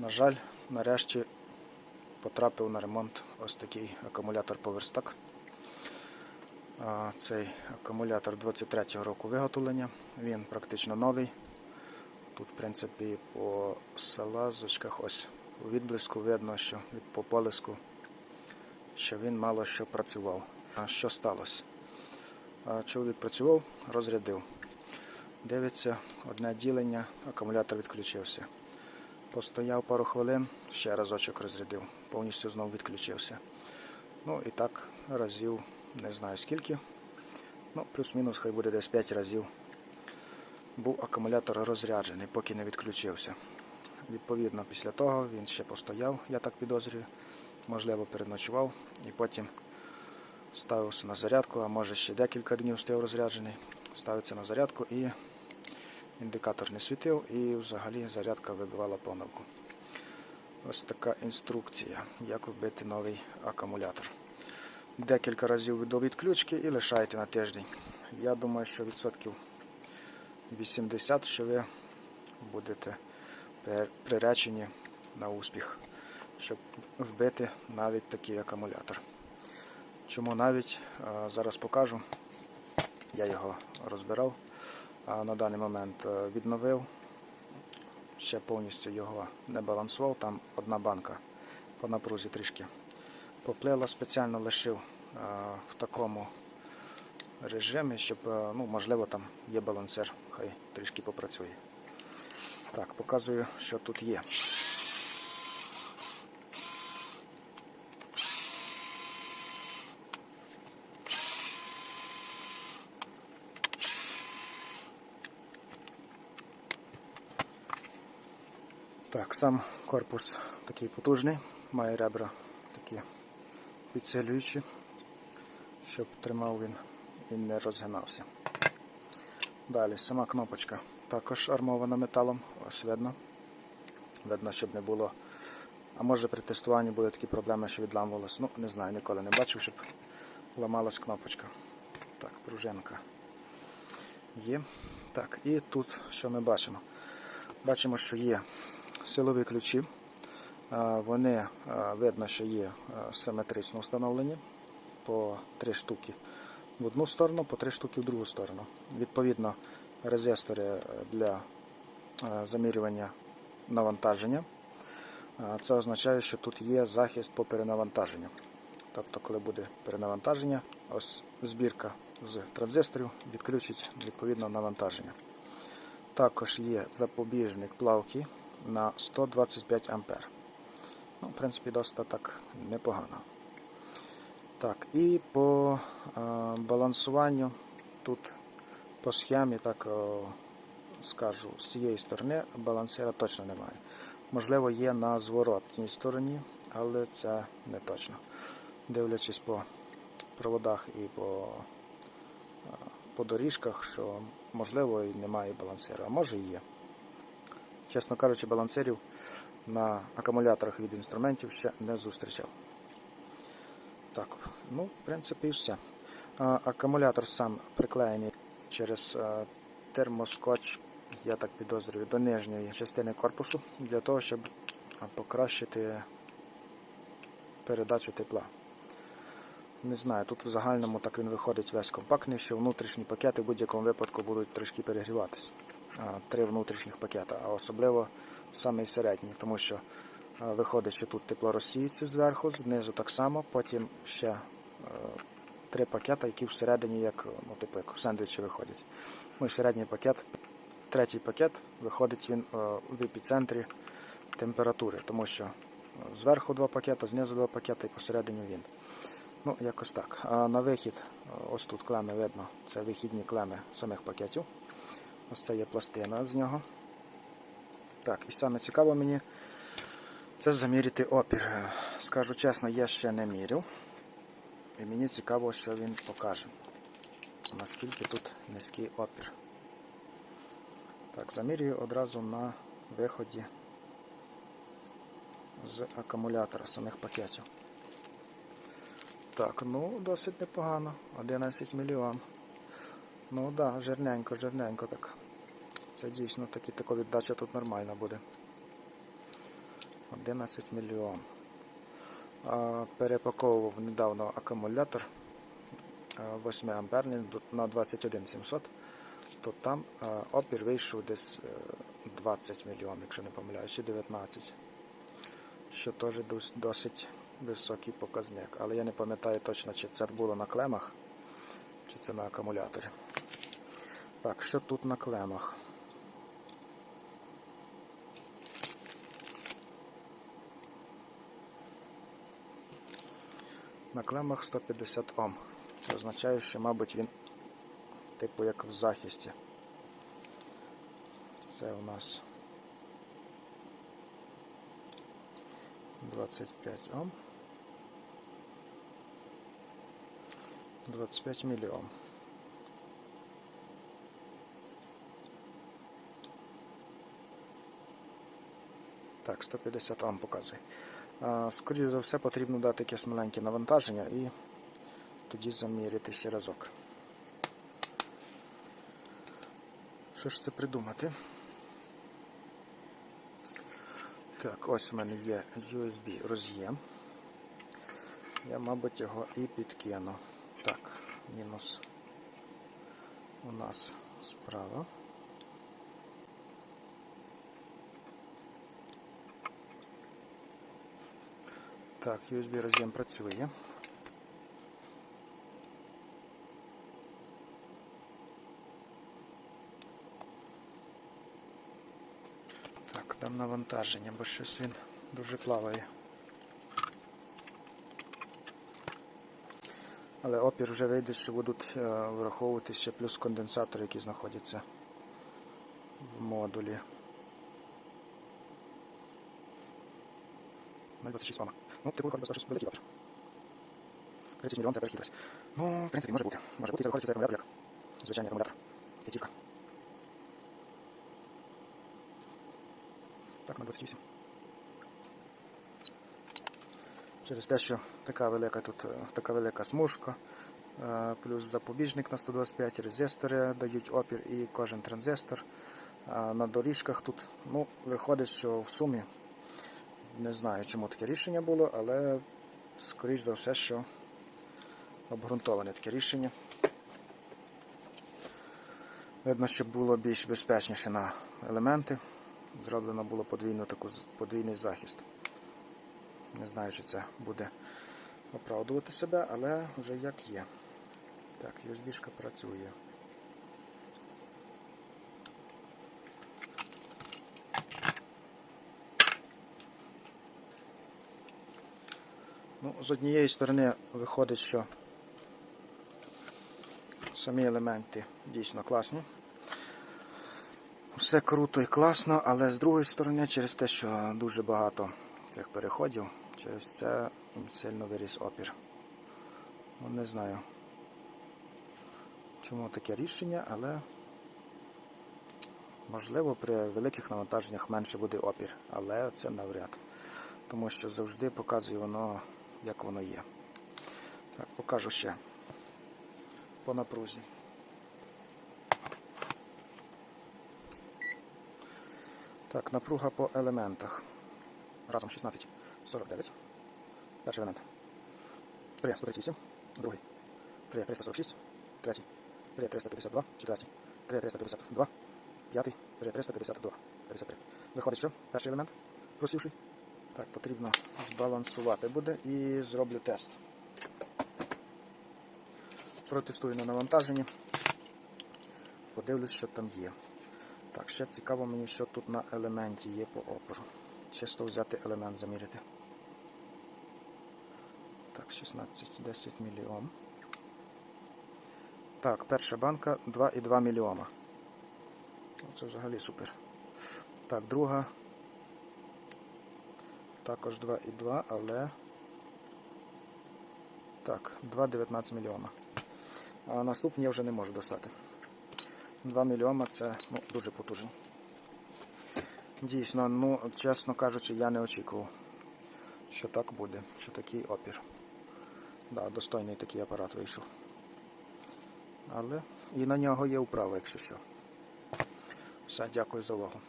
На жаль, нарешті потрапив на ремонт ось такий акумулятор Powerstack. А, Цей акумулятор 23-го року виготовлення. Він практично новий. Тут, в принципі, по салазочках ось у відблиску видно, що від по полиску, що він мало що працював. Що сталося? Чоловік працював, розрядив. Дивиться, одне ділення, акумулятор відключився. Постояв пару хвилин, ще разочок розрядив, повністю знову відключився. Ну і так разів, не знаю скільки. Ну, плюс-мінус, хай буде десь 5 разів. Був акумулятор розряджений, поки не відключився. Відповідно, після того він ще постояв, я так підозрюю, можливо, переночував і потім ставився на зарядку, а може ще декілька днів стояв розряджений. Ставиться на зарядку і індикатор не світив, і взагалі зарядка вибивала помилку. Ось така інструкція, як вбити новий акумулятор. Декілька разів до відключки і лишаєте на тиждень. Я думаю, що відсотків 80, що ви будете приречені на успіх, щоб вбити навіть такий акумулятор. Чому навіть зараз покажу. Я його розбирав, на даний момент е, відновив. Ще повністю його не балансував. Там одна банка по напрузі трішки поплила, спеціально лишив е, в такому режимі, щоб, е, ну, можливо, там є балансер, хай трішки попрацює. Так, показую, що тут є. Так, сам корпус такий потужний, має ребра такі підсилюючі, щоб тримав він і не розгинався. Далі сама кнопочка також армована металом, ось видно. Видно, щоб не було. А може при тестуванні були такі проблеми, що відламувалось. Ну, не знаю, ніколи не бачив, щоб ламалась кнопочка. Так, пружинка є. Так, і тут що ми бачимо? Бачимо, що є силові ключі. Вони видно, що є симетрично встановлені по три штуки в одну сторону, по три штуки в другу сторону. Відповідно, резистори е, для е, замірювання навантаження. Це означає, що тут є захист по перенавантаженню. Тобто, коли буде перенавантаження, ось збірка з транзисторів відключить відповідно навантаження. Також є запобіжник плавки на 125 А. Ну, в принципі, досить так непогано. Так, і по е, балансуванню тут по схемі, так о, скажу, з цієї сторони балансира точно немає. Можливо, є на зворотній стороні, але це не точно. Дивлячись по проводах і по, е, по доріжках, що можливо і немає балансира, а може і є. Чесно кажучи, балансирів на акумуляторах від інструментів ще не зустрічав. Так, ну, в принципі, і все. Акумулятор сам приклеєний через а, термоскотч, я так підозрюю, до нижньої частини корпусу для того, щоб покращити передачу тепла. Не знаю, тут в загальному так він виходить весь компактний, що внутрішні пакети в будь-якому випадку будуть трішки перегріватися. Три внутрішніх пакета, а особливо самий середній, тому що виходить, що тут тепло зверху, знизу так само, потім ще е, три пакета, які всередині, як, ну, типу, як сендвічі виходять. Ну і середній пакет, третій пакет виходить він е, в епіцентрі температури, тому що е, зверху два пакета, знизу два пакета і посередині він. Ну, якось так. А на вихід, ось тут клеми видно, це вихідні клеми самих пакетів. Ось це є пластина з нього. Так, і саме цікаво мені це заміряти опір. Скажу чесно, я ще не міряв. І мені цікаво, що він покаже. Наскільки тут низький опір. Так, замірюю одразу на виході з акумулятора самих пакетів. Так, ну досить непогано. 11 мільйон. Ну так, да, жирненько, жирненько так. Це дійсно таки така віддача тут нормальна буде. 11 мільйон. Перепаковував недавно акумулятор 8 амперний на 21 700, то там опір вийшов десь е, 20 мільйон, якщо не помиляюсь, чи 19. Що теж досить високий показник. Але я не пам'ятаю точно, чи це було на клемах, чи це на акумуляторі. Так, що тут на клемах? На клемах 150 Ом. Це означає, що, мабуть, він типу як в захисті. Це у нас 25 Ом. 25 мільйон. Так, 150 Ом показує. Скоріше за все, потрібно дати якесь маленьке навантаження і тоді заміряти ще разок. Що ж це придумати? Так, ось у мене є USB роз'єм. Я, мабуть, його і підкину. Так, мінус у нас справа. Так, USB роз'єм працює. Так, дам навантаження, бо щось він дуже плаває. Але опір вже вийде, що будуть е, враховувати ще плюс конденсатори, які знаходяться в модулі. 0,26 Ома. Ну, типу, виходить, що великий опір. 30 мільйон це перехитрість. Ну, в принципі, може бути. Може бути, це виходить, що це акумулятор як звичайний акумулятор. П'ятірка. Так, на 28. Через те, що така велика тут е, така велика смужка, е, плюс запобіжник на 125, резистори дають опір і кожен транзистор. На доріжках тут ну, виходить, що в сумі не знаю, чому таке рішення було, але скоріш за все, що обґрунтоване таке рішення. Видно, що було більш безпечніше на елементи. Зроблено було подвійну таку, подвійний захист. Не знаю, чи це буде оправдувати себе, але вже як є. Так, USB-шка працює. Ну, з однієї сторони виходить, що самі елементи дійсно класні. Все круто і класно, але з другої сторони, через те, що дуже багато цих переходів, через це їм сильно виріс опір. Ну, не знаю, чому таке рішення, але можливо при великих навантаженнях менше буде опір, але це навряд. Тому що завжди показує воно, як воно є. Так, покажу ще по напрузі. Так, напруга по елементах. Разом 16,49. Перший елемент. 3, 138. Другий. 3, 346. Третій. 3, 352. Четвертій. 3, 352. П'ятий. 3, 352. 53. Виходить, що? Перший елемент. Просівший. Так, потрібно збалансувати буде і зроблю тест. Протестую на навантаженні. Подивлюсь, що там є. Так, ще цікаво мені, що тут на елементі є по опору. Чисто взяти елемент заміряти. Так, 16, 10 мільйон. Так, перша банка 2,2 мільйома. Це взагалі супер. Так, друга. Також 2,2, але. Так, 2,19 мільйона. А наступні я вже не можу достати. 2 мільйома це ну, дуже потужно. Дійсно, ну, чесно кажучи, я не очікував, що так буде, що такий опір. Да, достойний такий апарат вийшов. Але і на нього є управа, якщо що. Все, дякую за увагу.